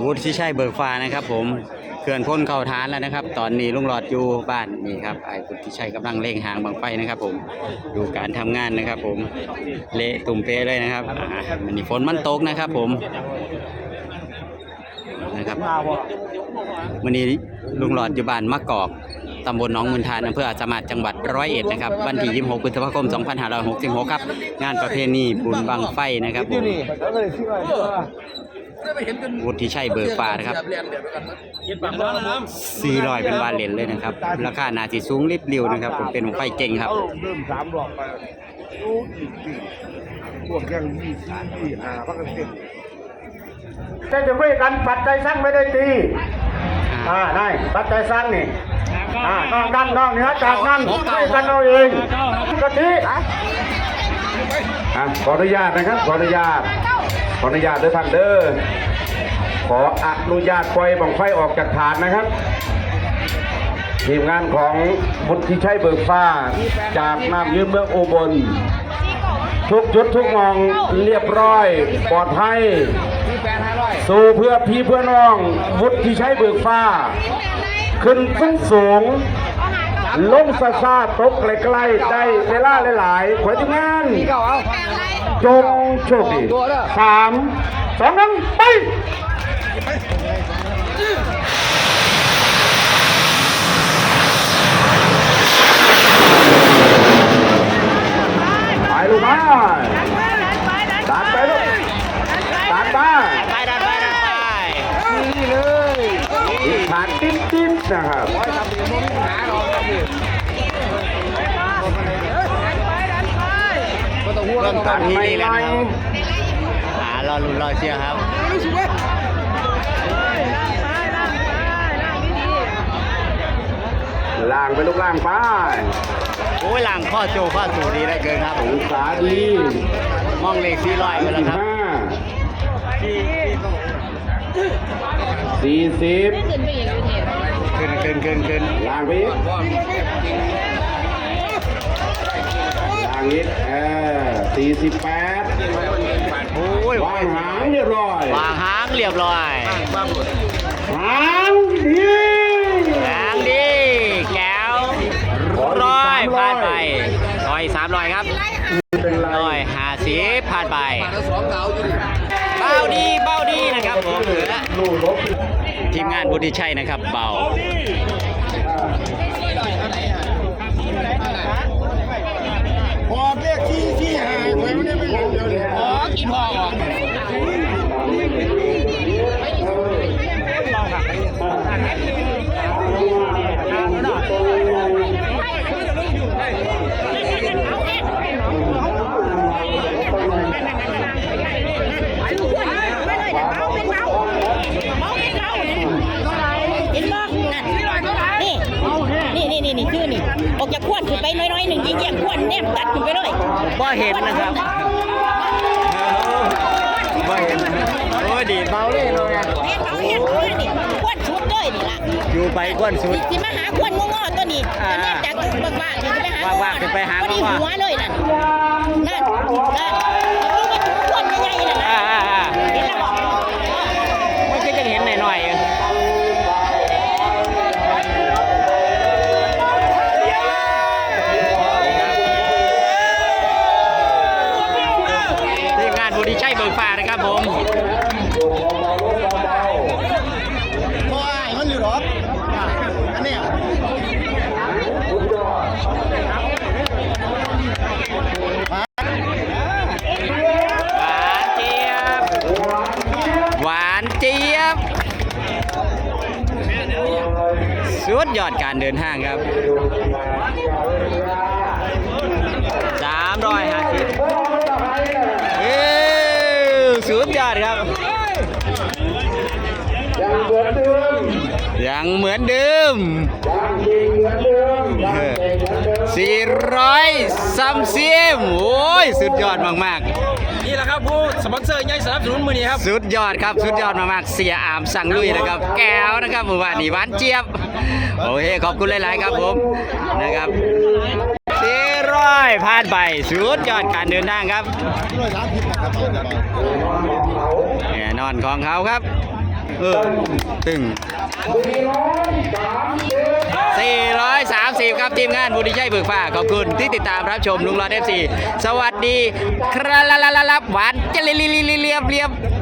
วุฒิชัยเบิกฟ้านะครับ ผมเขื่อนพ้นเข้าฐานแล้วนะครับ ตอนนี้ลุงหลอดอยู่บ้านนี่ครับไอ้วุฒิชัยกำลังเร่งหางบังไฟนะครับ ผมดูการทำงานนะครับ ผมเละตุ่มเปเลยนะครับอ่ามันนี่ฝนมันตกนะครับ ผมนะครับวันนี้ลุงหลอดอยู่บ้านมะกอกตำบลหนองมุนทานอำเภออาจสามาจังหวัดร้อยเอ็ดนะครับวันที่26พฤษภาคม 2566 ครับ งานประเพณีบุญบังไฟนะครับผม วุฒิชัยเบิกฟ้านะครับสี่รอยเป็นวาเลนเลยนะครับ ราคานาจิสูงริบเรียวนะครับผมเป็นของไฟเก่งครับเริ่มสามหลอกไปรู้อีกปีพวกยังยี่สี่ยี่ห้าพักกันเต็มแต่จะไม่กันปัดใจสร้างไม่ได้ตีอ่าได้ปัดใจสร้างนี่อ่านอกนั้นนอกเหนือจากนั้นไม่กันเอาเองกะทิอะขออนุญาตนะครับขออนุญาตข ออนุญาตด้วยท่านเด้อขออนุญาตปล่อยบังไฟออกจากฐานนะครับทีมงานของบุตรที่ใช้เบิกฟ้า จากน้ำยืมเมืองอุบล ทุกจุดทุกมองเรียบร้อยปลอดภัยสู่เพื่อพี่เพื่อน้องวุฒิที่ใช้เบิกฟ้า ขึ้นสูงสูงลงซาซาตกใกล้ๆได้เวลาหลายๆขอทีมงาน จงโชคดีสามสองหนึ่งไปไปลูกมาดันไปลูกดันมาไปดันไปดันไปนี่เลยอีกขาดติ๊ดติ๊ดนะครับ เริ่มต้นที่นี่แล้วนะครับอ่ารอลุ้นรอเชียร์ครับล่างไปลูกล่างไปโอ้ยหลังข้อโจข้อสูดีเหลือเกินครับองศาดีมองเลขสี่ร้อยไปแล้วสิบครับห้าสี่สิบขึ้นขึ้นขึ้นขึ้นล่างไปอีกล่างอีกเออ สี่สิบแปดโอ้ยวางหางเรียบร้อยวางหางเรียบร้อยหางดีหางดีแก้วร้อยผ่านไปร้อยสามร้อยครับเป็นไรร้อยห้าสิบผ่านไปเบาดีเบาดีนะครับผมเหลือลูกลบทีมงานบุธิชัยนะครับเบาพอเรียกที่ ที่หาไว้ไไปน้อยๆหนึ่งยิ่งเยี่ยมขวดแนมตัดขึ้นไปเลยบ่เห็นนะครับบ่เห็นโอ้ยดีเบาเลยเลยอะแม่เขาเห็นขวดนี่ขวดชุดเลยนี่ล่ะอยู่ไปก้นสุดสิมาหาขวดงอๆตัวนี้อ่าแม่จากบางบ้านนี่จะไปหาว่างๆขึ้นไปหาพอดีว่างๆหัวเลยนั่นนั่นนั่นแล้วก็มาขวดใหญ่ๆนั่นอ่านะอ่าอ่าเห็นแล้วานบุรีชัยเบิกฟ้านะครับผมหวานเจี๊ยบหวานเจี๊ยบ สุดยอดการเดินทางครับสามร้อยห้าสิบเอ้ย สุดยอดครับ ยังเหมือนเดิมยังเหมือนเดิมยังยิงเหมือนเดิมยังเตะเหมือนเดิมสี่ร้อยซัมเซียมโอ้ย สุดยอดมากนี่แหละครับผู้สปอนเซอร์ใหญ่สนับสนุนมือนี้ครับ ๆ สุดยอดครับ สุดยอดมากๆเสียอามสั่งลุยนะครับ แก้วนะครับหมู่บ้านนี่หวานเจี๊ยบ โอเค ขอบคุณหลาย ๆ ครับผมนะครับสี่ร้อยผ่านไป สุดยอดการเดินทางครับแน่น อนของเขาครับ เออตึง430 ครับทีมงานบุรีชัยเบิกฟ้าขอบคุณที่ติดตามรับชมลุงรอดเอฟซีสวัสดี ครับหวานจะเรียบเรียบเรียบ